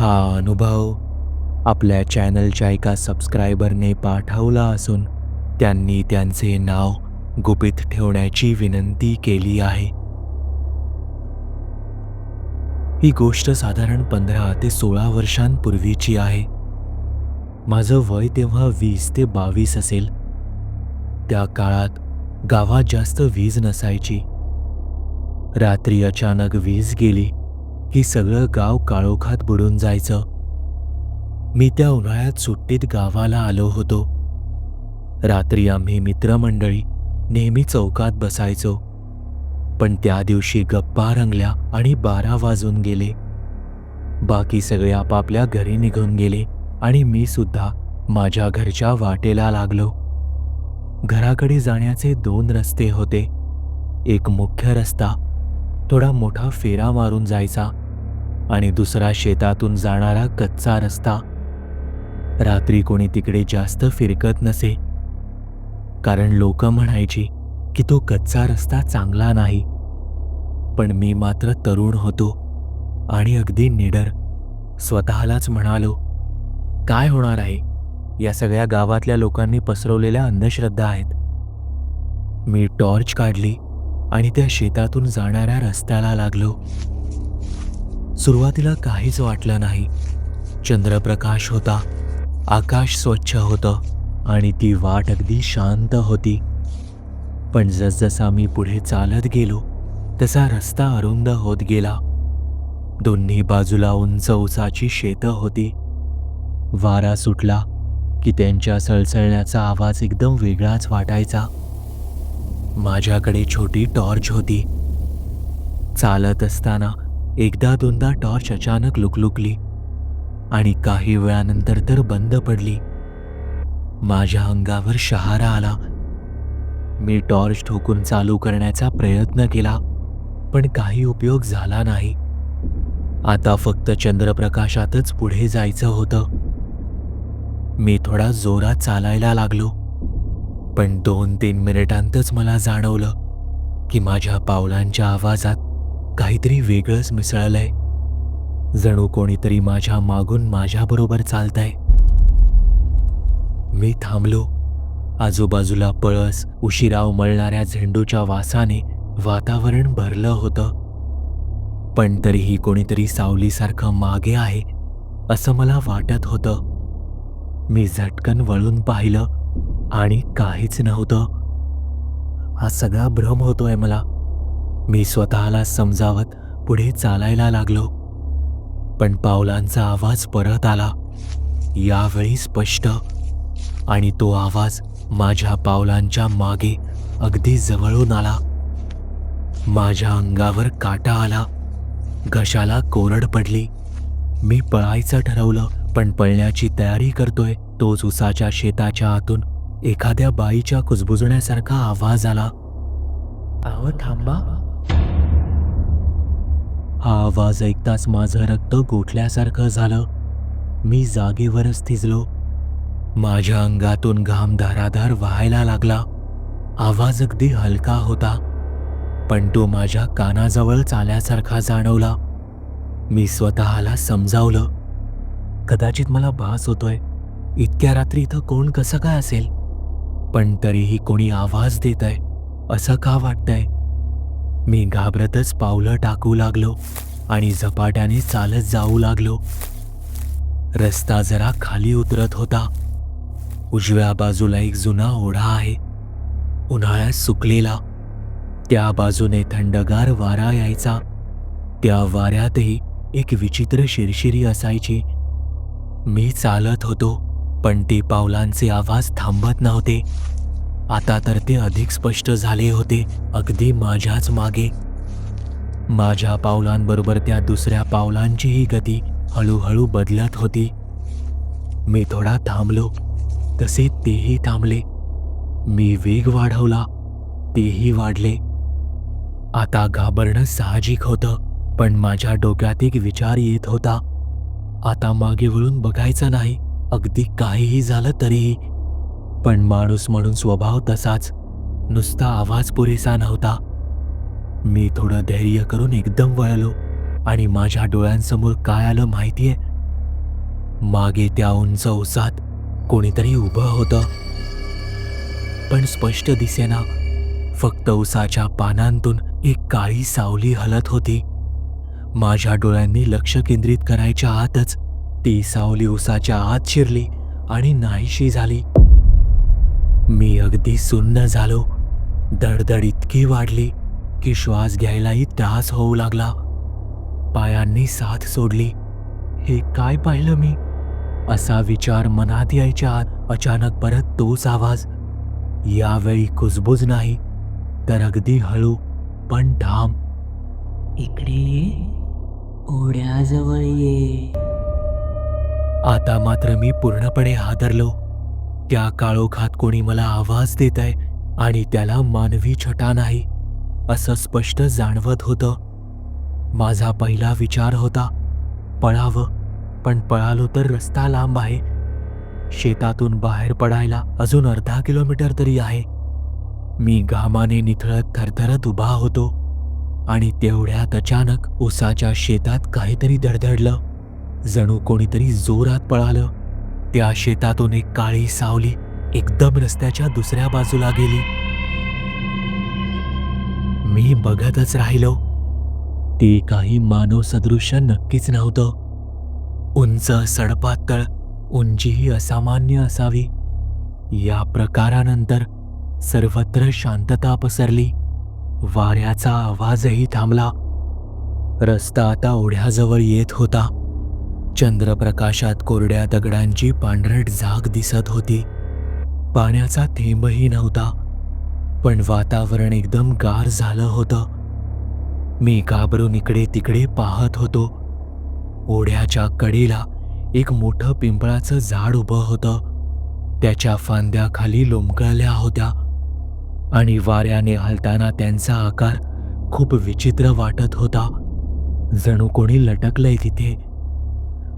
हा अनुभव आपल्या चॅनलच्या एका सबस्क्रायबरने पाठवला असून त्यांनी त्यांचे नाव गुपित ठेवण्याची विनंती केली आहे. ही गोष्ट साधारण पंधरा ते सोळा वर्षांपूर्वीची आहे. माझं वय तेव्हा वीस ते बावीस असेल. त्या काळात गावात जास्त वीज नसायची. रात्री अचानक वीज गेली. की सगळं गाव काळोखात बुडून जायचं. मी त्या उन्हाळ्यात सुट्टीत गावाला आलो होतो. रात्री आम्ही मित्रमंडळी नेहमी चौकात बसायचो. पण त्या दिवशी गप्पा रंगल्या आणि बारा वाजून गेले. बाकी सगळे आपापल्या घरी निघून गेले आणि मी सुद्धा माझ्या घरच्या वाटेला लागलो. घराकडे जाण्याचे दोन रस्ते होते. एक मुख्य रस्ता थोडा मोठा फेरा मारून जायचा. आणि दुसरा शेतातून जाणारा कच्चा रस्ता. रात्री कोणी तिकडे जास्त फिरकत नसे. कारण लोक म्हणायची की तो कच्चा रस्ता चांगला नाही. पण मी मात्र तरुण होतो आणि अगदी निडर. स्वतःलाच म्हणालो काय होणार आहे? या सगळ्या गावातल्या लोकांनी पसरवलेल्या अंधश्रद्धा आहेत. मी टॉर्च काढली आणि त्या शेतातून जाणाऱ्या रस्त्याला लागलो. सुरुवातीला काहीच वाटलं नाही. चंद्रप्रकाश होता आकाश स्वच्छ होतं आणि ती वाट अगदी शांत होती. पण जसजसा मी पुढे चालत गेलो तसा रस्ता अरुंद होत गेला. दोन्ही बाजूला उंच उसाची शेतं होती. वारा सुटला की त्यांच्या सळसळण्याचा आवाज एकदम वेगळाच वाटायचा. माझ्याकडे छोटी टॉर्च होती. चालत असताना एकदा दोनदा टॉर्च अचानक लुकलुकली आणि काही वेळानंतर तर बंद पडली. माझ्या अंगावर शहारा आला. मी टॉर्च ठोकून चालू करण्याचा प्रयत्न केला पण काही उपयोग झाला नाही. आता फक्त चंद्रप्रकाशातच पुढे जायचं होतं. मी थोडा जोरात चालायला लागलो पण दोन तीन मिनिटांतच मला जाणवलं की माझ्या पावलांच्या आवाजात काहीतरी वेगळंच मिसळलंय. जणू कोणीतरी माझ्या मागून माझ्याबरोबर चालतंय. मी थांबलो. आजूबाजूला पळस उशिरा उमळणाऱ्या झेंडूच्या वासाने वातावरण भरलं होतं. पण तरीही कोणीतरी सावलीसारखं मागे आहे असं मला वाटत होतं. मी झटकन वळून पाहिलं आणि काहीच नव्हतं. हा सगळा भ्रम होतोय मला. मी स्वतःला समजावत पुढे चालायला लागलो. पण पावलांचा आवाज परत आला. यावेळी स्पष्ट. आणि तो आवाज माझ्या पावलांच्या मागे अगदी जवळून आला. माझ्या अंगावर काटा आला. घशाला कोरड पडली. मी पळायचं ठरवलं पण पळण्याची तयारी करतोय तोच उसाच्या शेताच्या आतून एखाद्या बाईच्या कुजबुजण्यासारखा आवाज आला. आव थांबा. हा आवाज ऐकताच माझं रक्त गोठल्यासारखं झालं. मी जागेवरच थिजलो. माझ्या अंगातून घाम धाराधार व्हायला लागला. आवाज अगदी हलका होता पण तो माझ्या कानाजवळच आल्यासारखा जाणवला. मी स्वतःला समजावलं. कदाचित मला भास होतोय. इतक्या रात्री इथं कोण कसं काय असेल? पण तरीही कोणी आवाज देत आहे असं का वाटतंय? मी घाबरतच पावलं टाकू लागलो आणि झपाट्याने चालत जाऊ लागलो. रस्ता जरा खाली उतरत होता. उजव्या बाजूला एक जुना ओढा आहे. उन्हाळ्यात सुकलेला. त्या बाजूने थंडगार वारा यायचा. त्या वाऱ्यातही एक विचित्र शिरशिरी असायची. मी चालत होतो पण ते पावलांचे आवाज थांबत नव्हते. आता तर ते अधिक स्पष्ट झाले होते. अगदी माझ्याच मागे. माझ्या पावलांबरोबर त्या दुसऱ्या पावलांचीही गती हळूहळू बदलत होती. मी थोडा थांबलो. तसे तेही थांबले. मी वेग वाढवला. तेही वाढले. आता घाबरणं साहजिक होतं पण माझ्या डोक्यात एक विचार येत होता. आता मागे वळून बघायचं नाही. अगदी काहीही झालं तरीही पण माणूस म्हणून स्वभाव तसाच. नुसता आवाज पुरेसा नव्हता. मी थोडं धैर्य करून एकदम वळलो आणि माझ्या डोळ्यांसमोर काय आलं माहितीये? मागे त्या उंच उसात कोणीतरी उभं होतं. पण स्पष्ट दिसेना फक्त उसाच्या पानांतून एक काळी सावली हलत होती. माझ्या डोळ्यांनी लक्ष केंद्रित करायच्या आतच ती सावली उसाच्या आत शिरली आणि नाहीशी झाली. मी अगदी सुन्न झालो. धडधड इतकी वाढली की श्वास घ्यायलाही त्रास होऊ लागला. पायांनी साथ सोडली. हे काय पाहिलं मी? असा विचार मनात यायच्या आत अचानक परत तोच आवाज. यावेळी कुजबुज नाही तर अगदी हळू पण ठाम. इकडे ओढ्याजवळ ये. आता मात्र मी पूर्णपणे हादरलो. त्या काळोखात कोणी मला आवाज देत आहे आणि त्याला मानवी छटा नाही असं स्पष्ट जाणवत होतं. माझा पहिला विचार होता पळावं पण पळालो तर रस्ता लांब आहे. शेतातून बाहेर पडायला अजून अर्धा किलोमीटर तरी आहे. मी घामाने निथळत थरथरत उभा होतो आणि तेवढ्यात अचानक उसाच्या शेतात काहीतरी धडधडलं. जणू कोणीतरी जोरात पळालं. त्या शेतातून एक काळी सावली एकदम रस्त्याच्या दुसऱ्या बाजूला गेली. मी बघतच राहिलो. ती काही मानव सदृश्य नक्कीच नव्हतं. उंच सडपातळ उंचीही असामान्य असावी. या प्रकारानंतर सर्वत्र शांतता पसरली. वाऱ्याचा आवाजही थांबला. रस्ता आता ओढ्याजवळ येत होता. चंद्रप्रकाशात कोरड्या दगडांची पांढरट झाग दिसत होती. पाण्याचा थेंबही नव्हता पण वातावरण एकदम गार झालं होतं. मी घाबरून इकडे तिकडे पाहत होतो. ओढ्याच्या कडेला एक मोठं पिंपळाचं झाड उभं होतं. त्याच्या फांद्याखाली लोंबकळल्या होत्या. आणि वाऱ्याने हलताना त्यांचा आकार खूप विचित्र वाटत होता. जणू कोणी लटकलंय तिथे.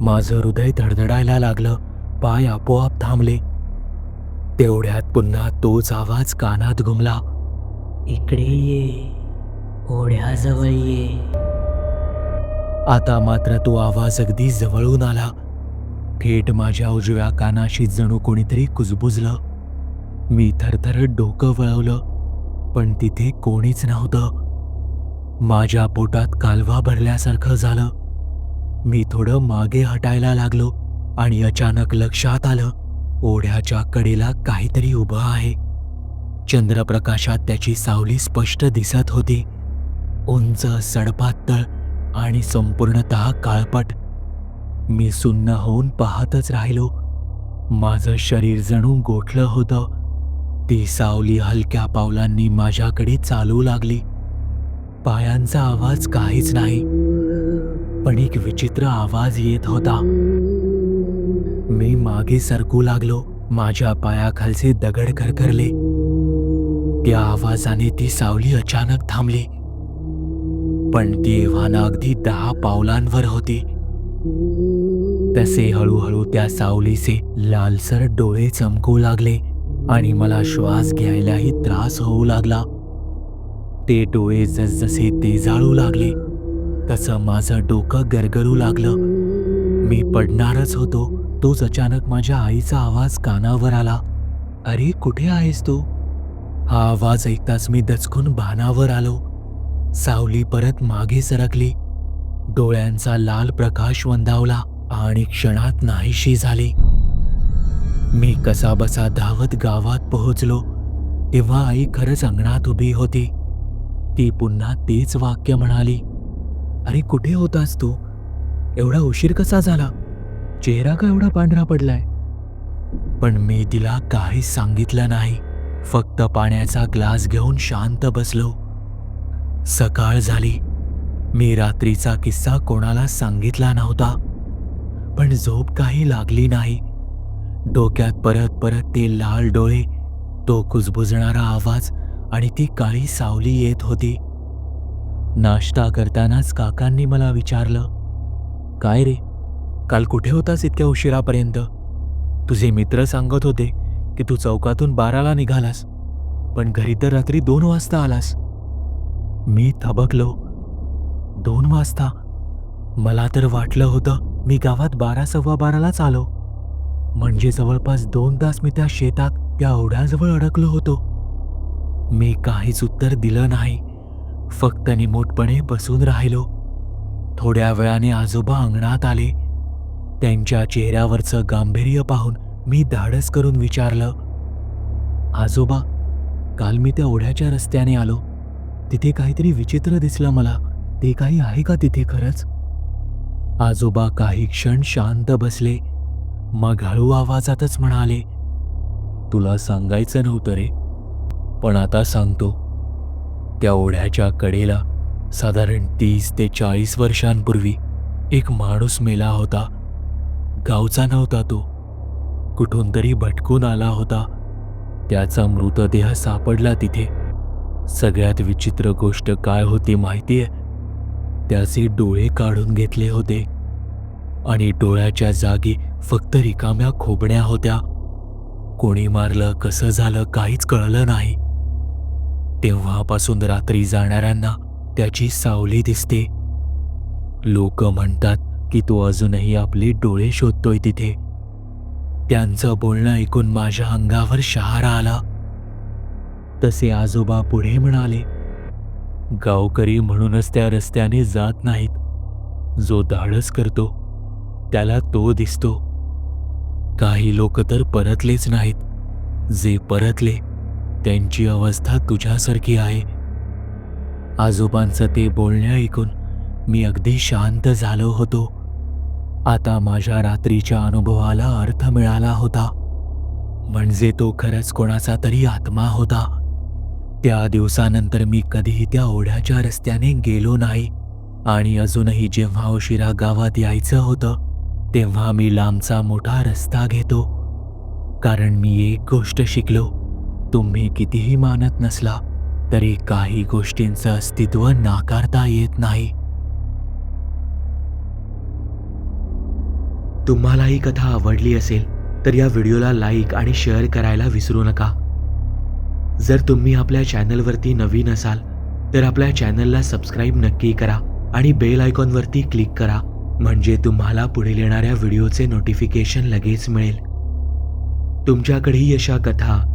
माझं हृदय धडधडायला लागलं. पाय आपोआप थांबले. तेवढ्यात पुन्हा तोच आवाज कानात घुमला. इकडे ये. ओढ्याजवळ ये. आता मात्र तो आवाज अगदी जवळून आला. थेट माझ्या उजव्या कानाशी जणू कोणीतरी कुजबुजलं. मी थरथरत डोकं वळवलं पण तिथे कोणीच नव्हतं. माझ्या पोटात कालवा भरल्यासारखं झालं. मी थोडं मागे हटायला लागलो आणि अचानक लक्षात आलं ओढ्याच्या कडेला काहीतरी उभं आहे. चंद्रप्रकाशात त्याची सावली स्पष्ट दिसत होती. उंच सडपातळ आणि संपूर्णतः काळपट. मी सुन्न होऊन पाहतच राहिलो. माझं शरीर जणू गोठलं होतं. ती सावली हलक्या पावलांनी माझ्याकडे चालू लागली. पायांचा आवाज काहीच नाही. पण एक विचित्र आवाज येत होता. मी मागे सरकू लागलो. माझ्या पायाखालचे दगड खरखरले. त्या आवाजाने ती सावली अचानक थांबली. पण ती एव्हाना अगदी दहा पावलांवर होती. तसे हळूहळू त्या सावलीचे लालसर डोळे चमकू लागले आणि मला श्वास घ्यायलाही त्रास होऊ लागला. ते डोळे जसजसे तेजाळू लागले. तसं माझं डोकं गरगरू लागलं. मी पडणारच होतो. तोच अचानक माझ्या आईचा आवाज कानावर आला. अरे कुठे आहेस तू? हा आवाज ऐकताच मी दचकून भानावर आलो. सावली परत मागे सरकली. डोळ्यांचा लाल प्रकाश वंदावला आणि क्षणात नाहीशी झाली. मी कसा बसा धावत गावात पोहोचलो. तेव्हा आई खरंच अंगणात उभी होती. ती पुन्हा तेच वाक्य म्हणाली. अरे कुठे होतास तू? एवढा उशीर कसा झाला? चेहरा का एवढा पांढरा पडलाय? पण मी तिला काहीच सांगितलं नाही. फक्त पाण्याचा ग्लास घेऊन शांत बसलो. सकाळ झाली. मी रात्रीचा किस्सा कोणाला सांगितला नव्हता. पण झोप काही लागली नाही. डोक्यात परत परत ते लाल डोळे तो कुजबुजणारा आवाज आणि ती काळी सावली येत होती. नाश्ता करतानाच काकांनी मला विचारलं काय रे काल कुठे होतास इतक्या उशिरापर्यंत? तुझे मित्र सांगत होते की तू चौकातून बाराला निघालास पण घरी तर रात्री दोन वाजता आलास. मी थबकलो. दोन वाजता. मला तर वाटलं होतं मी गावात बारा सव्वा बारालाच आलो. म्हणजे जवळपास दोन तास मी त्या शेतात त्या ओढ्याजवळ अडकलो होतो. मी काहीच उत्तर दिलं नाही. फक्त निमूटपणे बसून राहिलो. थोड्या वेळाने आजोबा अंगणात आले. त्यांच्या चेहऱ्यावरचं गांभीर्य पाहून मी धाडस करून विचारलं आजोबा काल मी त्या ओढ्याच्या रस्त्याने आलो. तिथे काहीतरी विचित्र दिसलं मला. ते काही आहे का तिथे खरंच? आजोबा काही क्षण शांत बसले. मग हळू आवाजातच म्हणाले तुला सांगायचं नव्हतं रे पण आता सांगतो. त्या ओढ्याच्या कडेला साधारण तीस ते चाळीस वर्षांपूर्वी एक माणूस मेला होता. गावचा नव्हता तो. कुठून तरी भटकून आला होता. त्याचा मृतदेह सापडला तिथे. सगळ्यात विचित्र गोष्ट काय होती माहितीये? त्याचे डोळे काढून घेतले होते. आणि डोळ्याच्या जागी फक्त रिकाम्या खोबण्या होत्या. कोणी मारलं कसं झालं काहीच कळलं नाही. तेव्हापासून रात्री जाणाऱ्यांना त्याची सावली दिसते. लोक म्हणतात की तो अजूनही आपले डोळे शोधतोय तिथे. त्यांचं बोलणं ऐकून माझ्या अंगावर शहारा आला. तसे आजोबा पुढे म्हणाले गावकरी म्हणूनच त्या रस्त्याने जात नाहीत. जो धाडस करतो त्याला तो दिसतो. काही लोक तर परतलेच नाहीत. जे परतले त्यांची अवस्था तुझ्यासारखी आहे. आजोबांचं ते बोलणे ऐकून मी अगदी शांत झालो होतो. आता माझ्या रात्रीच्या अनुभवाला अर्थ मिळाला होता. म्हणजे तो खरंच कोणाचा तरी आत्मा होता. त्या दिवसानंतर मी कधीही त्या ओढ्याच्या रस्त्याने गेलो नाही. आणि अजूनही जेव्हा उशिरा गावात यायचं होतं तेव्हा मी लांबचा मोठा रस्ता घेतो. कारण मी एक गोष्ट शिकलो. तुम्ही कितीही मानत नसला तरी काही गोष्टींचं अस्तित्व नाकारता येत नाही. तुम्हाला ही कथा आवडली असेल तर या व्हिडिओला लाईक आणि शेअर करायला विसरू नका. जर तुम्ही आपल्या चॅनलवरती नवीन असाल तर आपल्या चॅनलला सबस्क्राईब नक्की करा आणि बेल आयकॉनवरती क्लिक करा म्हणजे तुम्हाला पुढील येणाऱ्या व्हिडिओचे नोटिफिकेशन लगेच मिळेल. तुमच्याकडेही अशा कथा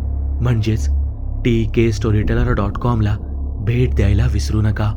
म्हणजेच टी के स्टोरीटेलर डॉट कॉमला भेट द्यायला विसरू नका.